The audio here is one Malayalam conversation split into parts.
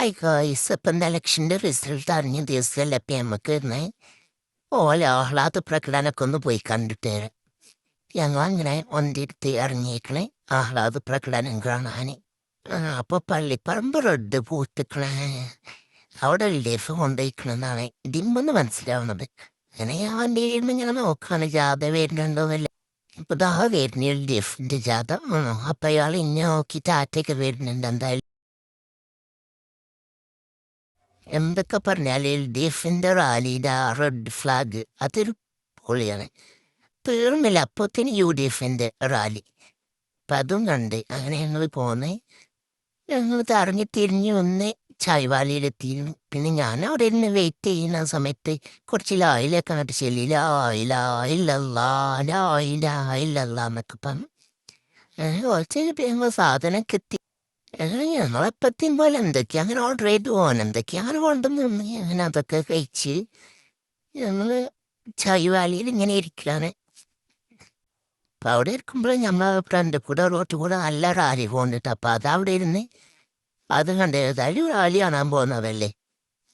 ഹായ് ഗായ്സ് ഇപ്പം ഇലക്ഷന്റെ റിസൾട്ട് അറിഞ്ഞ ദിവസമല്ലേ ഇപ്പം നമുക്ക് ഇരുന്നേ ഓല ആഹ്ലാദ പ്രകടനമൊക്കെ ഒന്ന് പോയി കണ്ടിട്ട്. ഞങ്ങൾ അങ്ങനെ ഒന്നിരുത്തി ഇറങ്ങിയേക്കണേ ആഹ്ലാദ പ്രകടനം കാണാൻ അപ്പൊ പള്ളിപ്പറമ്പ് റെഡ് പൂത്തിക്കണേ അവിടെ എൽ ഡി എഫ് കൊണ്ടുപോയിക്കണെന്നാണ് ഇതിമ്പൊന്ന് മനസ്സിലാവുന്നത്. അങ്ങനെ ഞാൻ വണ്ടി ഇരുന്ന് ഇങ്ങനെ നോക്കാണ് ജാഥ വരുന്നുണ്ടോന്നല്ല ഇപ്പൊ ദാ വരുന്ന എഫിന്റെ ജാഥ. അപ്പൊ അയാൾ ഇന്നെ നോക്കി ടാറ്റയൊക്കെ വരുന്നുണ്ട് എന്തായാലും. എന്തൊക്കെ പറഞ്ഞാൽ എൽ ഡി എഫിന്റെ റാലിയുടെ ആ റെഡ് ഫ്ലാഗ് അതൊരു പൊളിയാണ്. തീർന്നില്ല അപ്പത്തിന് യു ഡി എഫിന്റെ റാലി. അപ്പം അതും കണ്ട് അങ്ങനെ ഞങ്ങൾ പോന്നേ. ഞങ്ങൾ തറങ്ങി തിരിഞ്ഞ് വന്ന് ചായ്വാലിയിലെത്തിയിരുന്നു. പിന്നെ ഞാൻ അവിടെ ഇരുന്ന് വെയിറ്റ് ചെയ്യുന്ന സമയത്ത് കുറച്ച് ലായിലൊക്കെ അങ്ങോട്ട് ചെല്ലി. ഇല്ലല്ലാ എന്നൊക്കെ പറഞ്ഞു. കുറച്ച് എത്തി. അങ്ങനെ ഞങ്ങളെപ്പത്തിയും പോലെ എന്തൊക്കെയാ? അങ്ങനെ ഓർഡർ ചെയ്ത് പോകാൻ എന്തൊക്കെയാ? അങ്ങനെ കൊണ്ടുവന്നു അങ്ങനെ അതൊക്കെ കഴിച്ച് ഞങ്ങൾ ചായ്വാലിയിൽ ഇങ്ങനെ ഇരിക്കുകയാണ് അപ്പം അവിടെ ഇരിക്കുമ്പോൾ നമ്മളെ ഫ്രണ്ട് കൂടെ റോട്ട് കൂടെ നല്ല റാലി പോകുന്നുണ്ട് അപ്പം അതവിടെ ഇരുന്ന് അത് കണ്ട് ഏതായാലും റാലി കാണാൻ പോകുന്നവല്ലേ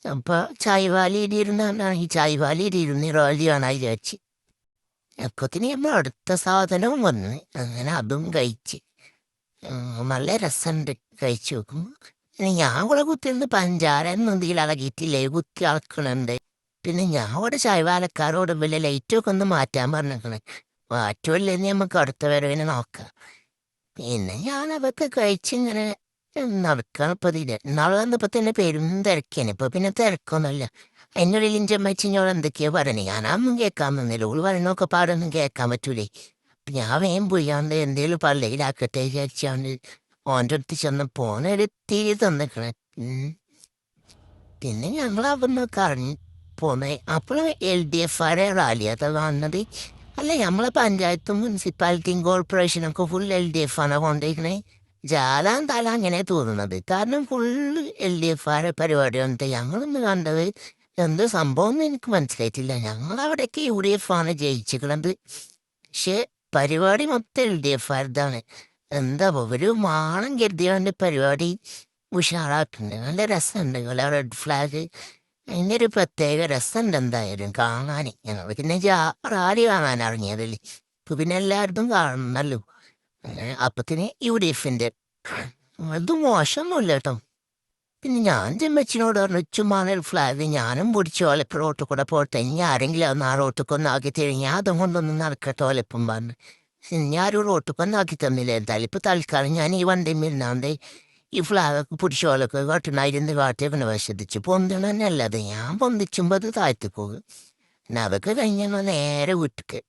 അപ്പോൾ ചായ്വാലിയിൽ ഇരുന്നാണ് ഈ ചായ്വാലിയിൽ ഇരുന്ന് റാലി കാണാൻ വിചാരിച്ച്. അപ്പത്തിന് നമ്മൾ അടുത്ത സാധനവും വന്ന് അങ്ങനെ അതും കഴിച്ച്. നല്ല രസമുണ്ട് കഴിച്ചു നോക്കുമ്പോൾ ഞാൻ കൂടെ കുത്തിന്ന് പഞ്ചാര എന്തെങ്കിലും ഇളകിയിട്ടില്ലേ കുത്തി അളക്കണുണ്ട്. പിന്നെ ഞാൻ ഇവിടെ ചായവാലക്കാരോട് വലിയ ലൈറ്റൊക്കെ ഒന്ന് മാറ്റാൻ പറഞ്ഞേക്കണേ. മാറ്റുമല്ലെന്ന് നമുക്ക് അടുത്ത വരവിനെ നോക്കാം. പിന്നെ ഞാൻ അതൊക്കെ കഴിച്ചിങ്ങനെ നടക്കാൻ ഇപ്പൊ ഇതില്ല നാളെ വന്നപ്പോ തന്നെ പെരും തിരക്കേനെ. ഇപ്പൊ പിന്നെ തിരക്കൊന്നുമില്ല എന്നോട് ലിഞ്ചമ്മച്ചിഞ്ഞോട് എന്തൊക്കെയോ പറഞ്ഞു. ഞാനൊന്നും കേൾക്കാൻ തന്നില്ല ഓൾ പറയുന്നൊക്കെ പാടൊന്നും കേൾക്കാൻ പറ്റൂലേ. ഞാൻ വേം പോയാണ്ട് എന്തേലും പള്ളിയിലാക്കട്ടെ വിചാരിച്ചാണ്ട് ഓന്റെ അടുത്ത് ചെന്ന് പോണൊരു തീ തന്നിക്കണേ. പിന്നെ ഞങ്ങൾ അവിടുന്ന് കറങ്ങി പോന്നെ. അപ്പോഴും എൽ ഡി എഫ് ആരെ റാലി വന്നത് അല്ല നമ്മളെ പഞ്ചായത്തും മുനിസിപ്പാലിറ്റിയും കോർപ്പറേഷനും ഒക്കെ ഫുൾ എൽ ഡി എഫ് ആണ് കൊണ്ടിരിക്കണേ ജാലാൻ തല അങ്ങനെ തോന്നുന്നത്. കാരണം ഫുൾ എൽ ഡി എഫ് ആരെ പരിപാടി വന്നിട്ട് ഞങ്ങളൊന്ന് കണ്ടത് എന്ത് സംഭവം എന്ന് എനിക്ക് മനസ്സിലായിട്ടില്ല. ഞങ്ങൾ അവിടേക്ക് യു ഡി എഫ് ആണ് ജയിച്ചിരിക്കണത് പക്ഷേ പരിപാടി മൊത്തം എൽ ഡി എഫ് ആരുതാണ് എന്താ ഒരു മാണം കരുതിയാണ്ട് പരിപാടി ഉഷാറാക്കുന്നുണ്ട് നല്ല രസമുണ്ട് നിങ്ങളെ റെഡ് ഫ്ലാഗ് അതിന്റെ ഒരു പ്രത്യേക രസമുണ്ട് എന്തായാലും കാണാൻ ഞങ്ങൾ പിന്നെ റാലി കാണാൻ ഇറങ്ങിയതിൽ ഇപ്പൊ പിന്നെ എല്ലായിടത്തും കാണണമല്ലോ അപ്പത്തിന് യു ഡി എഫിന്റെ അത് മോശമൊന്നുമില്ല കേട്ടോ. പിന്നെ ഞാൻ ചെമ്മച്ചിനോട് പറഞ്ഞു ചുമ്മാനൽ ഫ്ലാഗ് ഞാനും പിടിച്ചു ഓലപ്പം റോട്ടിൽ കൂടെ പോട്ടെ. ഇനി ആരെങ്കിലും ഒന്ന് ആ റോട്ടിൽ കൊന്നാക്കി തരും. ഞാൻ അതും കൊണ്ടൊന്നും നടക്കട്ടെ ഓലപ്പം പറഞ്ഞു. ഞാനൊരു റോട്ടിൽ കൊന്നാക്കി തന്നില്ല. എന്തായാലും ഇപ്പൊ തൽക്കാലം ഞാൻ ഈ വണ്ടി ഇരുന്നാണ്ട് ഈ ഫ്ലാഗൊക്കെ പിടിച്ചോലൊക്കെ കാട്ടുന്നായിരുന്നു കാട്ടിയൊക്കെ വശത്തിച്ച് പൊന്തണന്നല്ലാതെ ഞാൻ പൊന്തിച്ചുമ്പോൾ അത് താഴ്ത്തി പിന്നെ അതൊക്കെ കഴിഞ്ഞാൽ നേരെ വീട്ടിക്ക്.